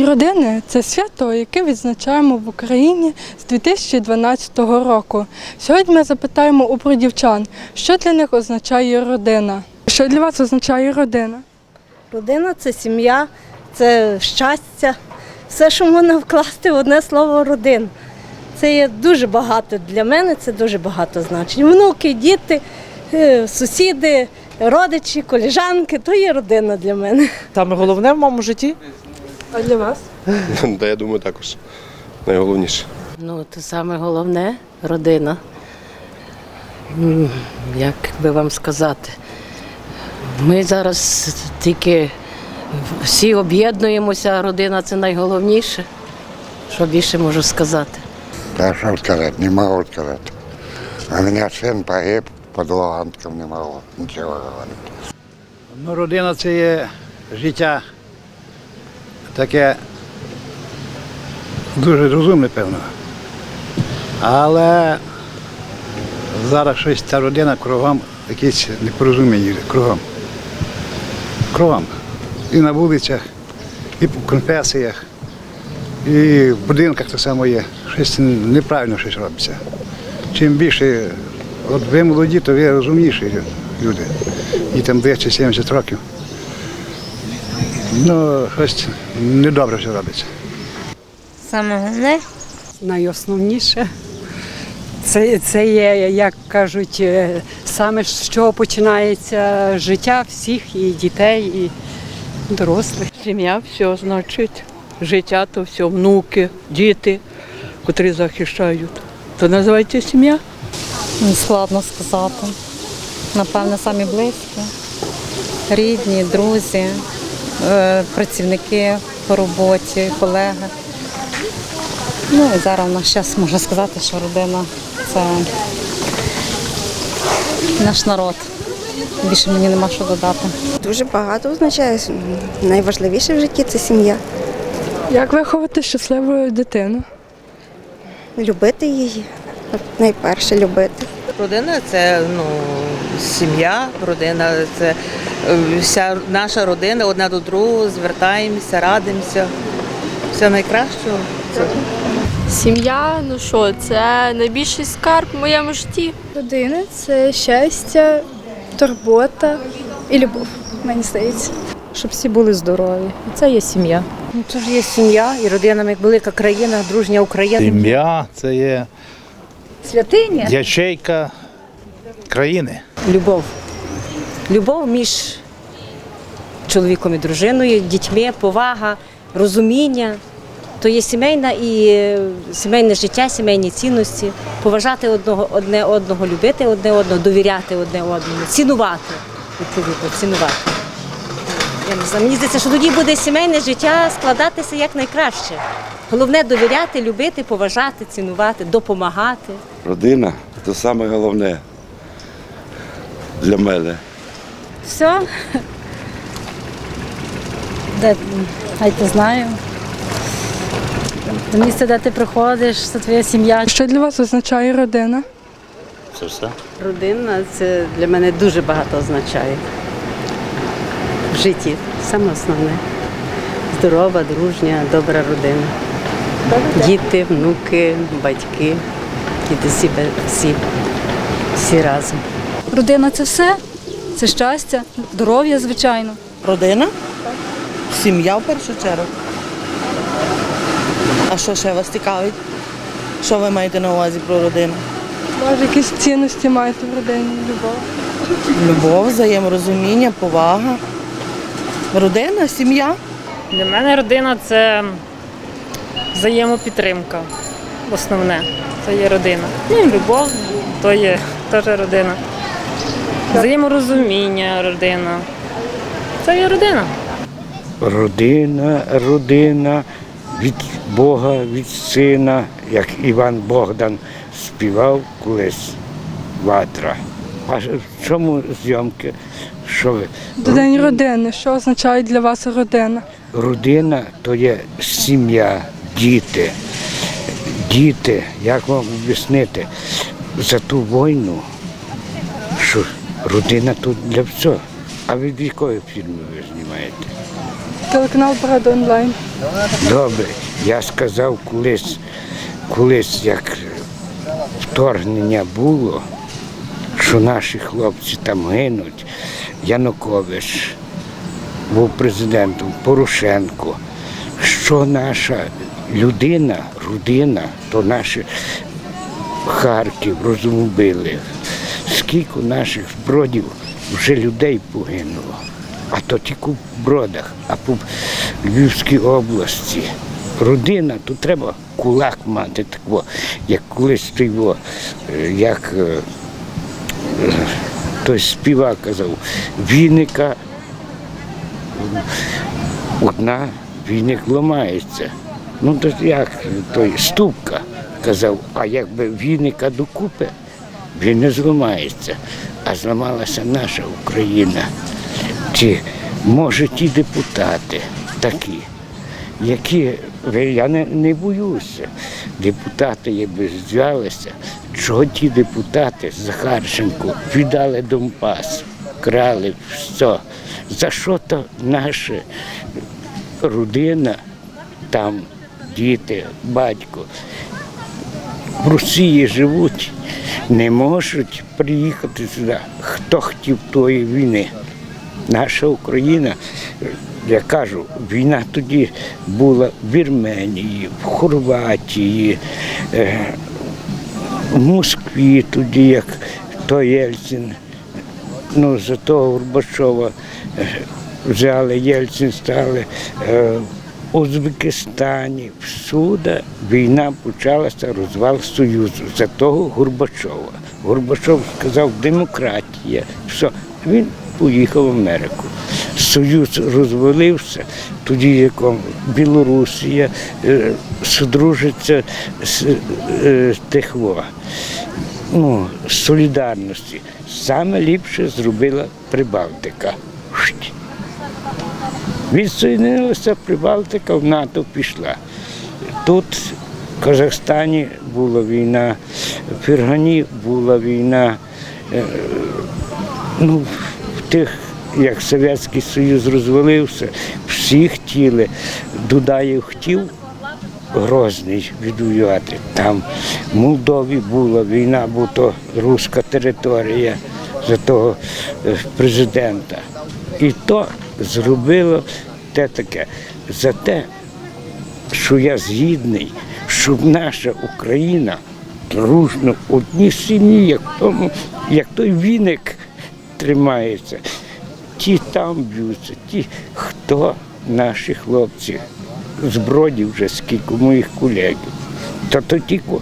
День родини це свято, яке відзначаємо в Україні з 2012 року. Сьогодні ми запитаємо у бродівчан, що для них означає родина. Що для вас означає родина? Родина це сім'я, це щастя. Все, що можна вкласти в одне слово родин. Це є дуже багато для мене, це дуже багато значень. Внуки, діти, е, сусіди, родичі, коліжанки то є родина для мене. Саме головне в моєму житті А для вас? Та я думаю, також найголовніше. Ну, це саме головне родина. Як би вам сказати, ми зараз тільки всі об'єднуємося, родина це найголовніше. Що більше можу сказати. Та що сказати, не можу сказати. У мене син погиб під Луганськом, не можу нічого говорити. Ну, родина це є життя таке дуже розумне, певно. Але зараз щось ця родина кругом, якісь непорозуміння кругом. Кругом. І на вулицях, і в конфесіях, і в будинках так само є. Щось неправильно щось робиться. Чим більше, от ви молоді, то ви розумніші люди. І там вище 70 років. Ну, щось недобре все робиться. Саме головне найосновніше. Це, це є, як кажуть, е, саме з чого починається життя всіх, і дітей, і дорослих. сім'я все значить. Життя то все, внуки, діти, котрі захищають. То називається сім'я. Ну, складно сказати. Напевно, самі близькі, рідні, друзі, працівники по роботі, колеги. Ну і зараз в наш час можна сказати, що родина це наш народ. Більше мені нема що додати. Дуже багато означає. Найважливіше в житті це сім'я. Як виховати щасливу дитину? Любити її. Найперше любити. Родина це ну, сім'я, родина це е, вся наша родина одна до другого, звертаємося, радимося. Все найкращого. Сім'я, ну що, це найбільший скарб в моєму житті. Родина це щастя, турбота і любов, мені здається. Щоб всі були здорові. Це є сім'я. Ну, Це ж є сім'я і родина, як велика країна, дружня Україна. Сім'я це є Святиня. ячейка країни. Любов. Любов між чоловіком і дружиною, дітьми, повага, розуміння. То є сімейна і е, сімейне життя, сімейні цінності, поважати одного, одне одного, любити одне одного, довіряти одне одному, цінувати, відповідно, цінувати. Я не знаю, мені здається, що тоді буде сімейне життя складатися як найкраще. Головне довіряти, любити, поважати, цінувати, допомагати. Родина це саме головне для мене. Все. Де, хай ти знаю. До місця, де ти приходиш, це твоя сім'я. Що для вас означає родина? Це все. Родина це для мене дуже багато означає. В житті саме основне. Здорова, дружня, добра родина. Діти, внуки, батьки, діти всі, всі, всі разом. Родина це все, це щастя, здоров'я, звичайно. родина, сім'я в першу чергу. А що ще вас цікавить? Що ви маєте на увазі про родину? Може, якісь цінності маєте в родині? Любов? Любов, взаєморозуміння, повага. Родина, сім'я. Для мене родина це взаємопідтримка. Основне. Це є родина. Ну, і любов то є теж родина. Взаєморозуміння родина. Це є родина. Родина, родина від Бога, від сина, як Іван Богдан співав колись ватра. А в чому зйомки? Що ви? День родини. Що означає для вас родина? Родина то є сім'я, діти. Діти, як вам об'яснити, за ту війну, родина тут для всього. А від якої фірми ви знімаєте? Телеканал Правда онлайн. Добре, я сказав колись, колись як вторгнення було, що наші хлопці там гинуть. Янукович був президентом, Порошенко. Що наша людина, родина, то наші Харків розумбили. Скільки наших збродів вже людей погинуло. А то тільки в бродах, а по Львівській області. Родина, то треба кулак мати такого, як колись той, е, як е, е, той співак казав, віника одна, віник ламається. Ну то як той ступка казав, а якби віника докупи, він не зламається, а зламалася наша Україна. Чи може ті депутати такі, які я не, не боюся. Депутати, якби зв'ялися, чого ті депутати Захарченко віддали Донбас, крали все. За що то наша родина, там діти, батько в Росії живуть, не можуть приїхати сюди. Хто хотів тої війни? Наша Україна, я кажу, війна тоді була в Вірменії, в Хорватії, е, в Москві тоді, як то Єльцин. Ну, за того Горбачова е, взяли, Єльцин стали. Узбекистані, всюди війна почалася, розвал Союзу за того Горбачова. Горбачов сказав демократія. Все, він поїхав в Америку. Союз розвалився, тоді як Білорусія е, судружиться з е, Техво. Ну, солідарності. Саме ліпше зробила Прибалтика. Відсоєдинилася Прибалтика, в НАТО пішла. Тут в Казахстані була війна, в Фергані була війна. Е, Ну, в тих, як Совєтський Союз розвалився, всі хотіли. Дудаєв хотів Грозний відвоювати. Там в Молдові була війна, бо то руська територія за того е, президента. І то зробило те таке. За те, що я згідний, щоб наша Україна дружно в одній сім'ї, як, тому, як той віник тримається. Ті там б'ються, ті, хто наші хлопці. Зброді вже скільки моїх колегів. Та то тільки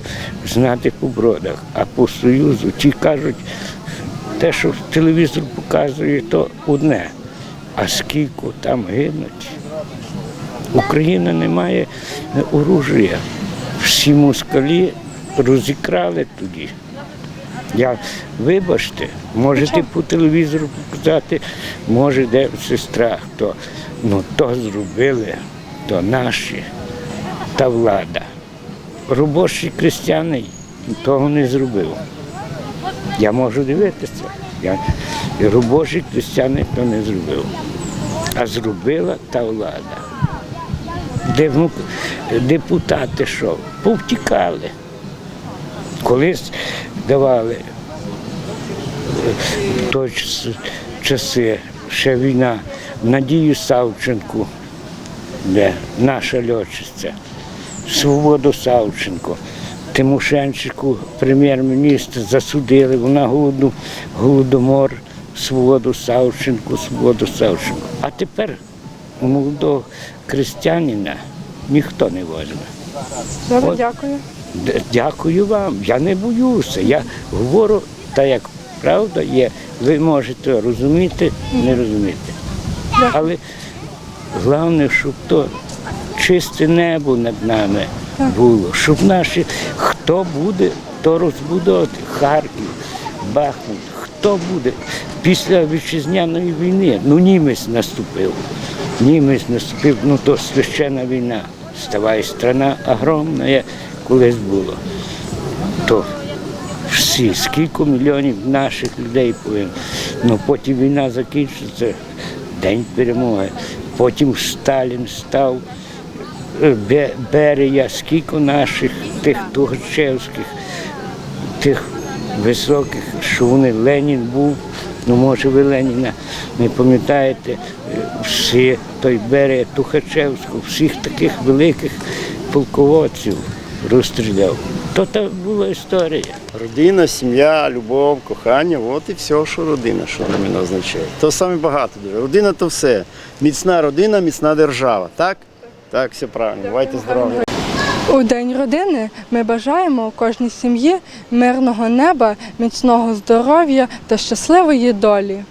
знати по бродах, а по Союзу ті кажуть, те, що телевізор показує, то одне. А скільки там гинуть. Україна не має оружия. Всі москалі розікрали тоді. Я, вибачте, можете по телевізору показати, може, де сестра, хто. Ну то зробили, то наші, та влада. Робочий крестьяни того не зробив. Я можу дивитися. Я, і робочий крестьяни то не зробив. А зробила та влада. Де депутати що? Повтікали. Колись давали е, час- часи, ще війна, Надію Савченку, де наша льотчиця, Свободу Савченко, Тимошенчику, прем'єр-міністр, засудили, вона голодомор, Свободу Савченку, Свободу Савченко. А тепер молодого крестьянина ніхто не возьме. Добре, дякую. Дякую вам. Я не боюся. Я говорю так, як правда є. Ви можете розуміти, не розуміти. Але головне, щоб то чисте небо над нами було, щоб наші, хто буде, то розбудовувати. Харків, Бахмут, хто буде після вітчизняної війни. Ну німець наступив. Німець наступив, ну то священна війна. Ставай страна огромна, як колись було. То всі, скільки мільйонів наших людей повинно. Ну потім війна закінчиться, день перемоги. Потім Сталін став. е, Берія, скільки наших, тих Тугачевських, тих високих, що вони Ленін був. Ну, може, ви Леніна не пам'ятаєте, всі той Берія Тухачевського, всіх таких великих полководців розстріляв. То та була історія. Родина, сім'я, любов, кохання от і все, що родина, що для мене означає. То саме багато дуже. Родина то все. Міцна родина, міцна держава. Так? Так, все правильно. Бувайте здорові. У День родини ми бажаємо кожній сім'ї мирного неба, міцного здоров'я та щасливої долі.